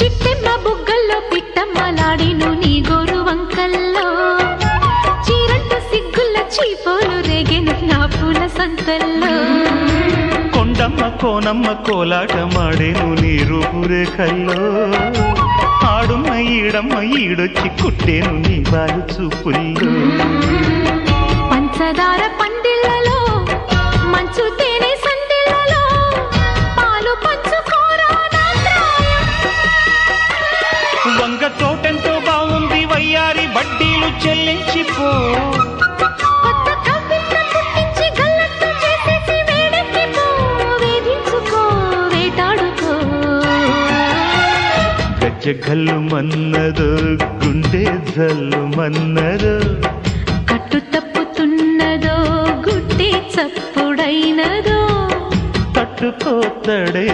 చిట్టెమ్మ బుగ్గల్లో పిట్టమ్మ పిట్టమ్మలాడిను నీ గోరు వంకల్లో. చీరంట సిగ్గుల చీపోలు రేగెను నా పూల సంతల్లో. కొండమ్మ కోనమ్మ కోలాటమాడేను నీ రూపురే కల్లో ఆడుమ్మ ఈడమ్మ ఈడొచ్చి కుట్టేను నీ బాలు చూపుల్లో పంచదార వంగ తోటెంతో బాగుంది వయ్యారి వడ్డీలు చెల్లించిపో కొత్త కవిత్వం పుట్టించి గల్లత్తు చేసేసి వేడెక్కిపో, వేధించుకో, వేటాడుకో. గజ్జ గల్లు మన్నదో గుండె జల్లు మన్నదో. కట్టు తప్పుతున్నదో గుడ్డి చప్పుడైనదో. తట్టుకోతడే